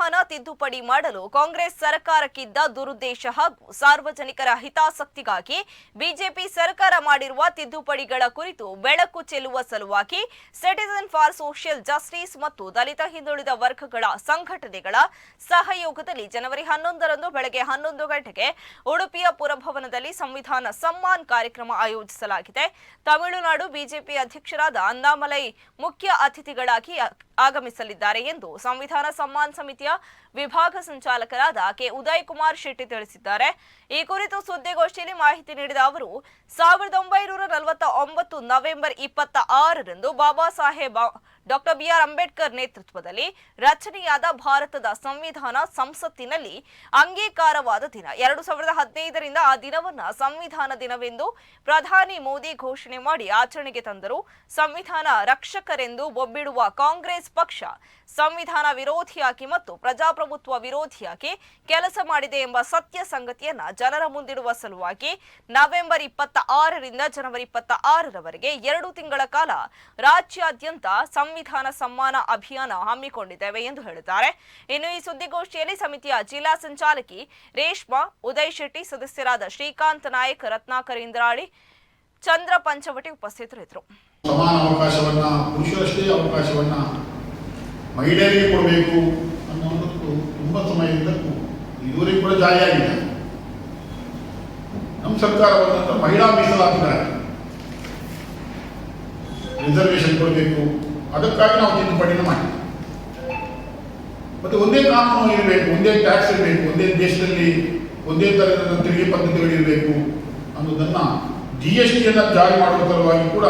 ಸಂವಿಧಾನ ತಿದ್ದುಪಡಿ ಮಾಡಲು ಕಾಂಗ್ರೆಸ್ ಸರ್ಕಾರಕ್ಕಿದ್ದ ದುರುದ್ದೇಶ ಹಾಗೂ ಸಾರ್ವಜನಿಕರ ಹಿತಾಸಕ್ತಿಗಾಗಿ ಬಿಜೆಪಿ ಸರ್ಕಾರ ಮಾಡಿರುವ ತಿದ್ದುಪಡಿಗಳ ಕುರಿತು ಬೆಳಕು ಚೆಲ್ಲುವ ಸಲುವಾಗಿ ಸಿಟಿಸನ್ ಫಾರ್ ಸೋಷಿಯಲ್ ಜಸ್ಟಿಸ್ ಮತ್ತು ದಲಿತ ಹಿಂದುಳಿದ ವರ್ಗಗಳ ಸಂಘಟನೆಗಳ ಸಹಯೋಗದಲ್ಲಿ ಜನವರಿ ಹನ್ನೊಂದರಂದು ಬೆಳಗ್ಗೆ ಹನ್ನೊಂದು ಗಂಟೆಗೆ ಉಡುಪಿಯ ಪುರಭವನದಲ್ಲಿ ಸಂವಿಧಾನ ಸಮ್ಮಾನ್ ಕಾರ್ಯಕ್ರಮ ಆಯೋಜಿಸಲಾಗಿದೆ. ತಮಿಳುನಾಡು ಬಿಜೆಪಿ ಅಧ್ಯಕ್ಷರಾದ ಅಂದಾಮಲೈ ಮುಖ್ಯ ಅತಿಥಿಗಳಾಗಿ ಆಗಮಿಸಲಿದ್ದಾರೆ ಎಂದು ಸಂವಿಧಾನ ಸಮ್ಮಾನ್ ಸಮಿತಿಯ ವಿಭಾಗ ಸಂಚಾಲಕರಾದ ಕೆ. ಉದಯ್ ಕುಮಾರ್ ಶೆಟ್ಟಿ ತಿಳಿಸಿದ್ದಾರೆ. ಈ ಕುರಿತು ಸುದ್ದಿಗೋಷ್ಠಿಯಲ್ಲಿ ಮಾಹಿತಿ ನೀಡಿದ ಅವರು, ಸಾವಿರದ ಒಂಬೈನೂರ ನಲವತ್ತ ಒಂಬತ್ತು ನವೆಂಬರ್ ಇಪ್ಪತ್ತ ಆರರಂದು Baba Saheb doctor B R Ambedkar ನೇತೃತ್ವದಲ್ಲಿ ರಚನೆಯಾದ ಭಾರತದ ಸಂವಿಧಾನ ಸಂಸತ್ತಿನಲ್ಲಿ ಅಂಗೀಕಾರವಾದ ದಿನ. ಎರಡು ಸಾವಿರದ ಹದಿನೈದರಿಂದ ಆ ದಿನವನ್ನ ಸಂವಿಧಾನ ದಿನವೆಂದು ಪ್ರಧಾನಿ ಮೋದಿ ಘೋಷಣೆ ಮಾಡಿ ಆಚರಣೆಗೆ ತಂದರು. ಸಂವಿಧಾನ ರಕ್ಷಕರೆಂದು ಒಬ್ಬಿಡುವ ಕಾಂಗ್ರೆಸ್ ಪಕ್ಷ ಸಂವಿಧಾನ ವಿರೋಧಿಯಾಗಿ ಮತ್ತು ಪ್ರಜಾಪ್ರಭುತ್ವ ವಿರೋಧಿಯಾಗಿ ಕೆಲಸ ಮಾಡಿದೆ ಎಂಬ ಸತ್ಯ ಸಂಗತಿಯನ್ನ ಜನರ ಮುಂದಿಡುವ ಸಲುವಾಗಿ ನವೆಂಬರ್ ಇಪ್ಪತ್ತ ಆರರಿಂದ ಜನವರಿ ಇಪ್ಪತ್ತ ಆರರವರೆಗೆ ಎರಡು ತಿಂಗಳ ಕಾಲ ರಾಜ್ಯಾದ್ಯಂತ ಸಂವಿಧಾನ ಸಮ್ಮಾನ ಅಭಿಯಾನ ಹಮ್ಮಿಕೊಂಡಿದ್ದೇವೆ ಎಂದು ಹೇಳಿದ್ದಾರೆ. ಇನ್ನು ಈ ಸುದ್ದಿಗೋಷ್ಠಿಯಲ್ಲಿ ಸಮಿತಿಯ ಜಿಲ್ಲಾ ಸಂಚಾಲಕಿ ರೇಷ್ಮಾ, ಉದಯ್ ಶೆಟ್ಟಿ, ಸದಸ್ಯರಾದ ಶ್ರೀಕಾಂತ್ ನಾಯಕ್, ರತ್ನಾಕರ್ ಇಂದ್ರಾಳಿ, ಚಂದ್ರ ಪಂಚವಟಿ ಉಪಸ್ಥಿತರಿದ್ದರು. ಸಮಾನ ಅವಕಾಶವನ್ನ, ಪುರುಷರಷ್ಟೇ ಅವಕಾಶವನ್ನ ಮಹಿಳೆಯರಿಗೆ ಕೊಡಬೇಕು ಅನ್ನೋದಕ್ಕೂ ತುಂಬ ಸಮಯದಿಂದ ಇದುವರೆಗೂ ಕೂಡ ಜಾರಿ ಆಗಿದೆ ನಮ್ಮ ಸರ್ಕಾರ ಮಹಿಳಾ ಮಹಿಳಾ ಮೀಸಲಾತಿಗಾಗಿ ರಿಸರ್ವೇಶನ್ ಕೊಡಬೇಕು. ಅದಕ್ಕಾಗಿ ನಾವು ತಿದ್ದುಪಡಿನ ಮಾಡಿದ್ವಿ. ಮತ್ತೆ ಒಂದೇ ಕಾನೂನು ಇರಬೇಕು, ಒಂದೇ ಟ್ಯಾಕ್ಸ್ ಇರಬೇಕು, ಒಂದೇ ದೇಶದಲ್ಲಿ ಒಂದೇ ಥರದ ತೆರಿಗೆ ಪದ್ಧತಿಗಳು ಇರಬೇಕು ಅನ್ನೋದನ್ನ ಜಿ ಎಸ್ ಟಿಯನ್ನು ಜಾರಿ ಮಾಡುವ ಸಲುವಾಗಿ ಕೂಡ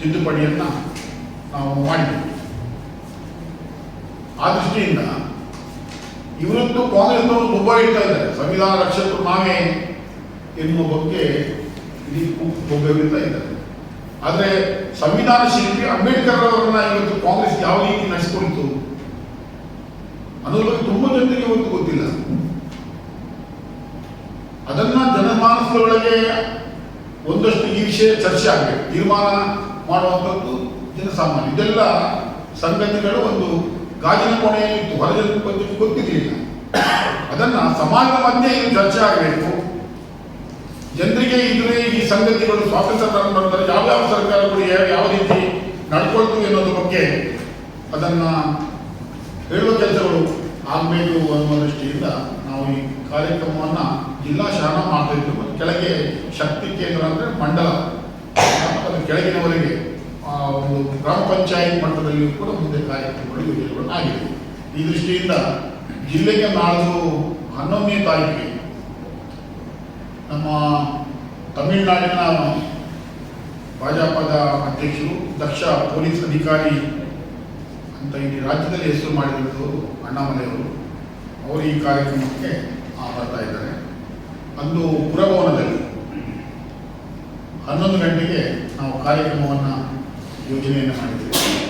ತಿದ್ದುಪಡಿಯನ್ನು ನಾವು ಮಾಡಿದ್ವಿ. ಆ ದೃಷ್ಟಿಯಿಂದ ಕಾಂಗ್ರೆಸ್ ಅವರು ತುಂಬ ಹೇಳ್ತಾ ಇದ್ದಾರೆ, ಸಂವಿಧಾನ ರಕ್ಷಕರು ನಾವೇ ಎನ್ನುವ ಬಗ್ಗೆ ಇಡೀ ಒಬ್ಬರಿರ್ತಾ ಇದ್ದಾರೆ. ಆದರೆ ಸಂವಿಧಾನ ಶಿಲ್ಪಿ ಅಂಬೇಡ್ಕರ್ ಅವರನ್ನ ಇವತ್ತು ಕಾಂಗ್ರೆಸ್ ಯಾವ ರೀತಿ ನಡೆಸಿಕೊಡ್ತು ಅನ್ನೋದ್ರ ಬಗ್ಗೆ ತುಂಬ ಜನರಿಗೆ ಇವತ್ತು ಗೊತ್ತಿಲ್ಲ. ಅದನ್ನ ಜನಮಾನಸದೊಳಗೆ ಒಂದಷ್ಟು ಈ ವಿಷಯ ಚರ್ಚೆ ಆಗಬೇಕು. ತೀರ್ಮಾನ ಮಾಡುವಂಥದ್ದು ಜನಸಾಮಾನ್ಯ. ಇದೆಲ್ಲ ಸಂಗತಿಗಳು ಒಂದು ಗಾಜಿನ ಕೋಣೆಯಲ್ಲಿ ಇತ್ತು ಬಗ್ಗೆ ಗೊತ್ತಿರಲಿಲ್ಲ. ಅದನ್ನ ಸಮಾಜದ ಮಧ್ಯೆ ಇದು ಚರ್ಚೆ ಆಗಬೇಕು. ಜನರಿಗೆ ಇದ್ರೆ ಈ ಸಂಗತಿಗಳು ಸ್ವಾತಂತ್ರ್ಯ ನಂತರ ಯಾವ್ಯಾವ ಸರ್ಕಾರಗಳು ಯಾವ- ಯಾವ ರೀತಿ ನಡ್ಕೊಳ್ತು ಅನ್ನೋದ್ರ ಬಗ್ಗೆ ಅದನ್ನ ಹೇಳುವ ಕೆಲಸಗಳು ಆಗಬೇಕು ಅನ್ನುವ ದೃಷ್ಟಿಯಿಂದ ನಾವು ಈ ಕಾರ್ಯಕ್ರಮವನ್ನ ಜಿಲ್ಲಾ ಶಾಲಾ ಮಾಡ್ತಾ ಇದ್ವಿ ಕೆಳಗೆ ಶಕ್ತಿ ಕೇಂದ್ರ ಅಂದರೆ ಮಂಡಲ. ಅದು ಕೆಳಗಿನವರೆಗೆ ಗ್ರಾಮ ಪಂಚಾಯತ್ ಮಟ್ಟದಲ್ಲಿಯೂ ಕೂಡ ಮುಂದೆ ಕಾರ್ಯಕ್ರಮಗಳು ಯೋಜನೆಗಳು ಆಗಿದೆ ಈ ದೃಷ್ಟಿಯಿಂದ ಜಿಲ್ಲೆಗೆ ನಾಳ್ದು ಹನ್ನೊಂದನೇ ತಾರೀಕಿಗೆ ನಮ್ಮ ತಮಿಳುನಾಡಿನ ಭಾಜಪದ ಅಧ್ಯಕ್ಷರು, ದಕ್ಷ ಪೊಲೀಸ್ ಅಧಿಕಾರಿ ಅಂತ ಇಡೀ ರಾಜ್ಯದಲ್ಲಿ ಹೆಸರು ಮಾಡಿರುವುದು ಅಣ್ಣಾಮಲೆಯವರು ಅವರು. ಈ ಕಾರ್ಯಕ್ರಮಕ್ಕೆ ಬರ್ತಾ ಇದ್ದಾರೆ. ಅಂದು ಪುರಭವನದಲ್ಲಿ ಹನ್ನೊಂದು ಗಂಟೆಗೆ ನಾವು ಕಾರ್ಯಕ್ರಮವನ್ನು ಯೋಜನೆಯನ್ನು ಮಾಡಿದ್ದೇವೆ